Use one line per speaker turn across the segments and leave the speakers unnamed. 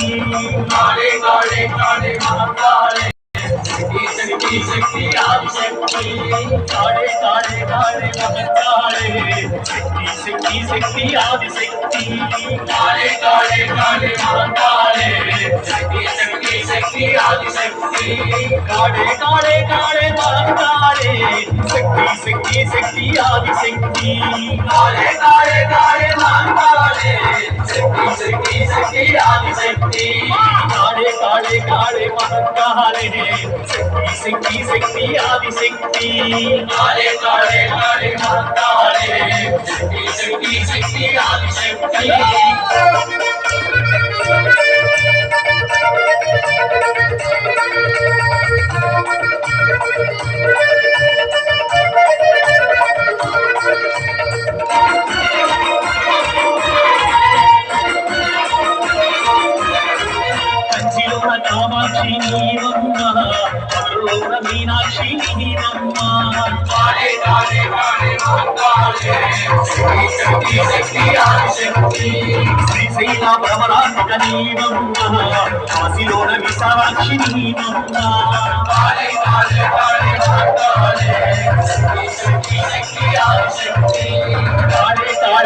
काले
काले काले काले ईश्वर की शक्ति आवश्यक
काले काले काले काले ईश्वर की शक्ति आवश्यक
काले काले काले काले ईश्वर की शक्ति आवश्यक
काले काले काले काले शक्ति शक्ति शक्ति आवश्यक
काले काले काले काले इसकी इसकी रानी शक्ति
काले काले काले मन काले इसकी इसकी आदि शक्ति
काले काले काले मन काले इसकी इसकी आदि शक्ति
కామాక్షి నీవమ్మ పగలోన మీనాక్షి నీవమ్మ
కాళే కాళే కాళే కాళే శక్తి శక్తి శక్తి ఆదిశక్తి
శ్రీశైల భ్రమరాంతక నీవమ్మ కాశీలోన విశాలాక్షి నీవమ్మ
కాళే కాళే కాళే కాళే శక్తి శక్తి శక్తి ఆదిశక్తి
కాళే కాళే కాళే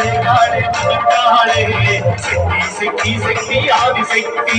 ஆதி சக்தி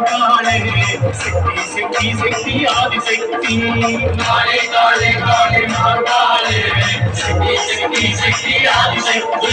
காளே சக்தி சக்தி சக்தி ஆதி சக்தி
காளே காளே காளே மாதாளே சக்தி சக்தி சக்தி ஆதி சக்தி